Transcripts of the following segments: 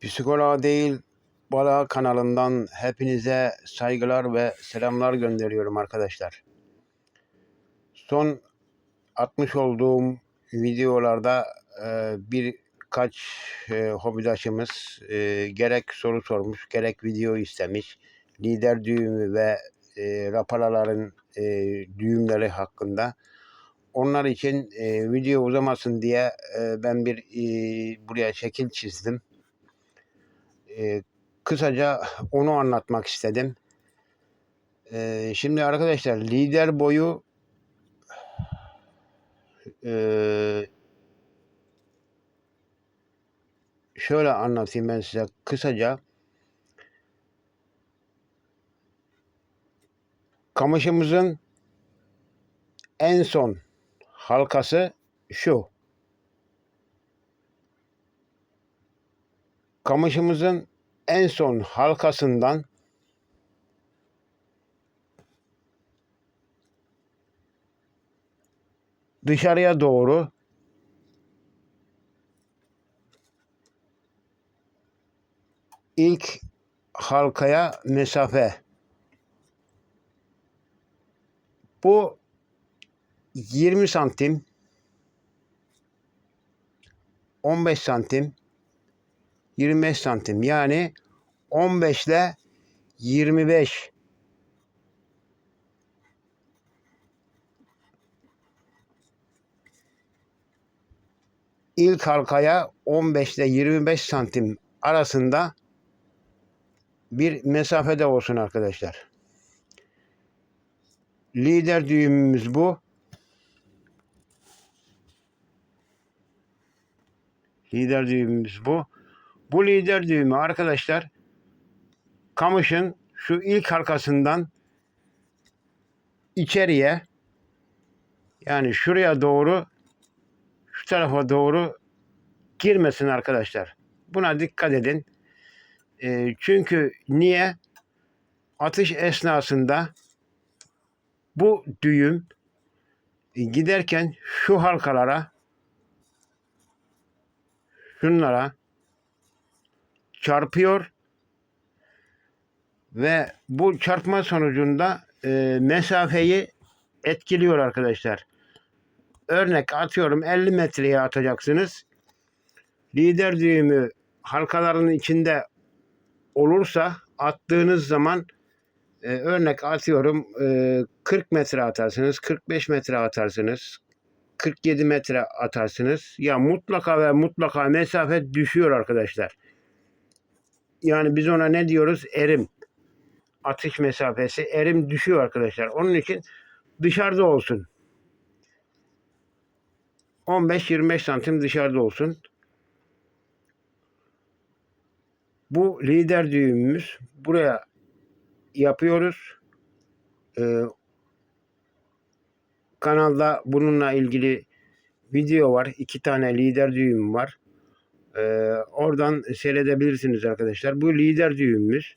Psikoloğa değil Balığa kanalından hepinize saygılar ve selamlar gönderiyorum arkadaşlar. Son atmış olduğum videolarda e, birkaç e, hobidaşımız e, gerek soru sormuş gerek video istemiş. Lider düğümü ve e, e, düğümleri hakkında. Onlar için e, video uzamasın diye e, ben bir e, buraya şekil çizdim. E, kısaca onu anlatmak istedim. E, şimdi arkadaşlar lider boyu e, şöyle anlatayım ben size kısaca. Kamışımızın en son halkası şu. Kamışımızın en son halkasından dışarıya doğru ilk halkaya mesafe. Bu 20 santim 15 santim 25 santim yani 15 ile 25 ilk halkaya 15 ile 25 santim arasında bir mesafede olsun arkadaşlar. Lider düğümümüz bu. Lider düğümümüz bu. Bu lider düğümü arkadaşlar kamışın şu ilk halkasından içeriye yani şuraya doğru şu tarafa doğru girmesin arkadaşlar. Buna dikkat edin. E, çünkü niye? Atış esnasında bu düğüm e, giderken şu halkalara şunlara çarpıyor ve bu çarpma sonucunda e, mesafeyi etkiliyor arkadaşlar. Örnek atıyorum 50 metreye atacaksınız. Lider düğümü halkaların içinde olursa attığınız zaman e, örnek atıyorum e, 40 metre atarsınız, 45 metre atarsınız, 47 metre atarsınız. Ya mutlaka ve mutlaka mesafe düşüyor arkadaşlar. Yani biz ona ne diyoruz? Erim. Atış mesafesi erim düşüyor arkadaşlar. Onun için dışarıda olsun. 15-25 santim dışarıda olsun. Bu lider düğümümüz. Buraya yapıyoruz. Ee, kanalda bununla ilgili video var. İki tane lider düğüm var. Ee, oradan seyredebilirsiniz arkadaşlar. Bu lider düğümümüz.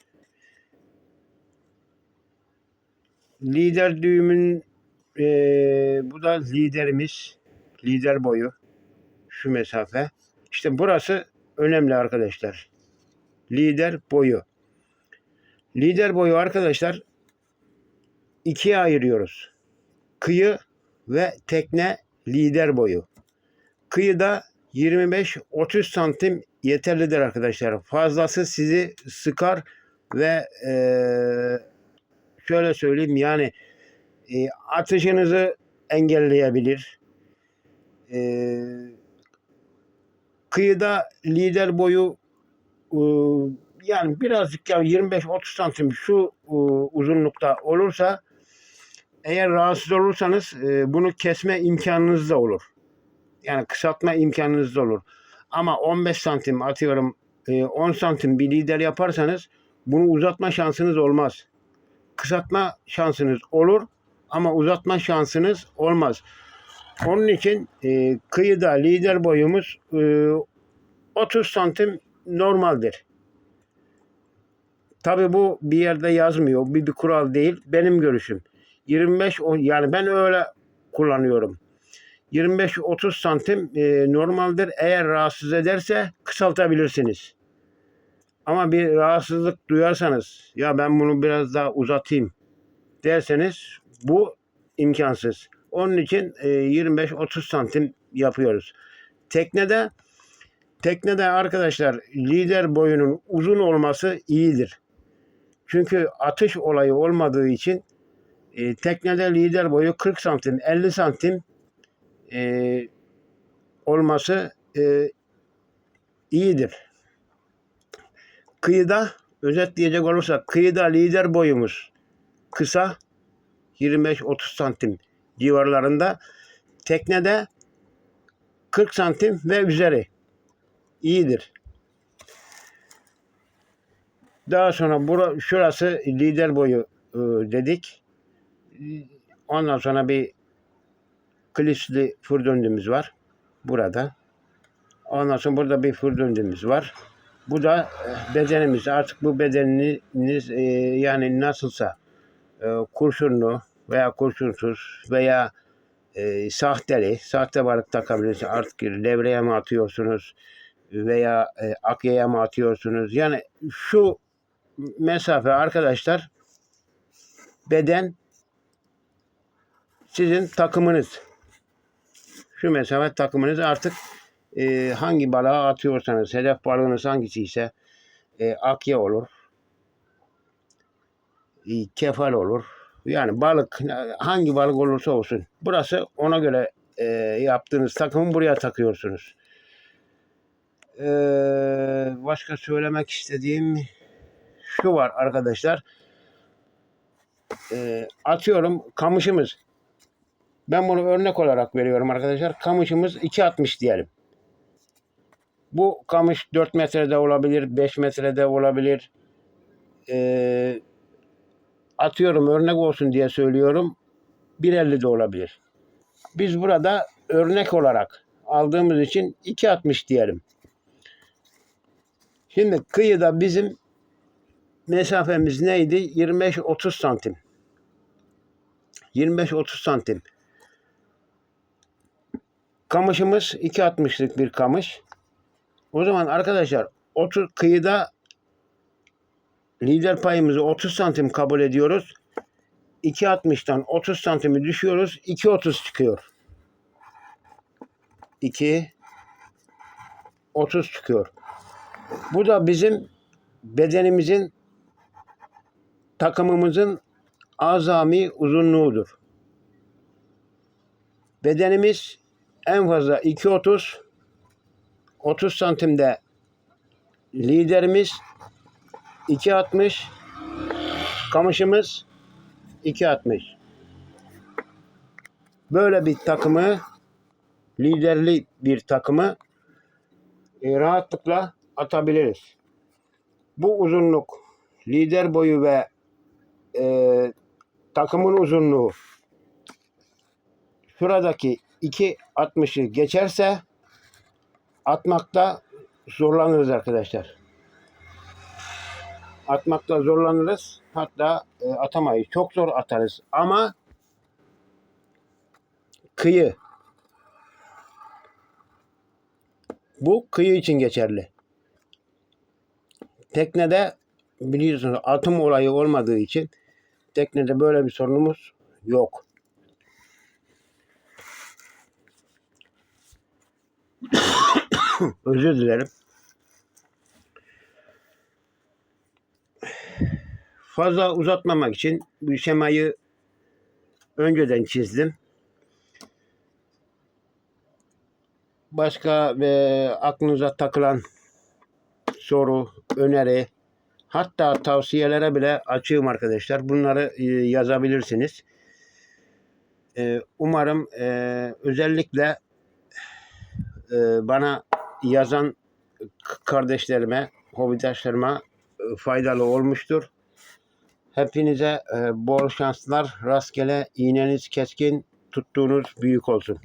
Lider düğümün e, bu da liderimiz. Lider boyu. Şu mesafe. İşte burası önemli arkadaşlar. Lider boyu. Lider boyu arkadaşlar ikiye ayırıyoruz. Kıyı ve tekne lider boyu. Kıyıda 25-30 santim yeterlidir arkadaşlar. Fazlası sizi sıkar ve e, şöyle söyleyeyim yani e, atışınızı engelleyebilir. E, kıyıda lider boyu e, yani birazcık ya 25-30 santim şu e, uzunlukta olursa eğer rahatsız olursanız e, bunu kesme imkanınız da olur. Yani kısaltma imkanınız olur. Ama 15 santim atıyorum e, 10 santim bir lider yaparsanız bunu uzatma şansınız olmaz. Kısaltma şansınız olur ama uzatma şansınız olmaz. Onun için e, kıyıda lider boyumuz e, 30 santim normaldir. Tabi bu bir yerde yazmıyor. Bir, bir kural değil. Benim görüşüm. 25 o- yani ben öyle kullanıyorum. 25-30 santim e, normaldir. Eğer rahatsız ederse kısaltabilirsiniz. Ama bir rahatsızlık duyarsanız ya ben bunu biraz daha uzatayım derseniz bu imkansız. Onun için e, 25-30 santim yapıyoruz. Teknede teknede arkadaşlar lider boyunun uzun olması iyidir. Çünkü atış olayı olmadığı için e, teknede lider boyu 40 santim 50 santim e, olması e, iyidir. Kıyıda özetleyecek olursak kıyıda lider boyumuz kısa 25-30 santim civarlarında teknede 40 santim ve üzeri iyidir. Daha sonra bura, şurası lider boyu e, dedik. Ondan sonra bir klipsli fır var. Burada. Ondan sonra burada bir fır var. Bu da e, bedenimiz. Artık bu bedeniniz e, yani nasılsa e, kurşunlu veya kurşunsuz veya e, sahteli, sahte balık takabilirsiniz. Artık levreye mi atıyorsunuz veya e, akyaya mı atıyorsunuz? Yani şu mesafe arkadaşlar beden sizin takımınız. Şu mesafe takımınız artık e, hangi balığa atıyorsanız, hedef balığınız hangisi ise e, akya olur, e, kefal olur. Yani balık hangi balık olursa olsun. Burası ona göre e, yaptığınız takımı buraya takıyorsunuz. E, başka söylemek istediğim şu var arkadaşlar. E, atıyorum kamışımız. Ben bunu örnek olarak veriyorum arkadaşlar. Kamışımız 2.60 diyelim. Bu kamış 4 metrede olabilir, 5 metrede olabilir. Ee, atıyorum örnek olsun diye söylüyorum. 1.50 de olabilir. Biz burada örnek olarak aldığımız için 2.60 diyelim. Şimdi kıyıda bizim mesafemiz neydi? 25-30 santim. 25-30 santim. Kamışımız 2.60'lık bir kamış. O zaman arkadaşlar 30 kıyıda lider payımızı 30 santim kabul ediyoruz. 2.60'dan 30 santimi düşüyoruz. 2.30 çıkıyor. 2 30 çıkıyor. Bu da bizim bedenimizin takımımızın azami uzunluğudur. Bedenimiz en fazla 2.30 30 santimde liderimiz 2.60 kamışımız 2.60 böyle bir takımı liderli bir takımı e, rahatlıkla atabiliriz. Bu uzunluk lider boyu ve e, takımın uzunluğu şuradaki 2.60'ı geçerse atmakta zorlanırız arkadaşlar. Atmakta zorlanırız. Hatta e, atamayız. Çok zor atarız. Ama kıyı bu kıyı için geçerli. Teknede biliyorsunuz atım olayı olmadığı için teknede böyle bir sorunumuz yok. Özür dilerim. Fazla uzatmamak için bu şemayı önceden çizdim. Başka ve aklınıza takılan soru, öneri, hatta tavsiyelere bile açığım arkadaşlar. Bunları e, yazabilirsiniz. E, umarım e, özellikle bana yazan kardeşlerime, hobidaşlarıma faydalı olmuştur. Hepinize bol şanslar, rastgele iğneniz keskin, tuttuğunuz büyük olsun.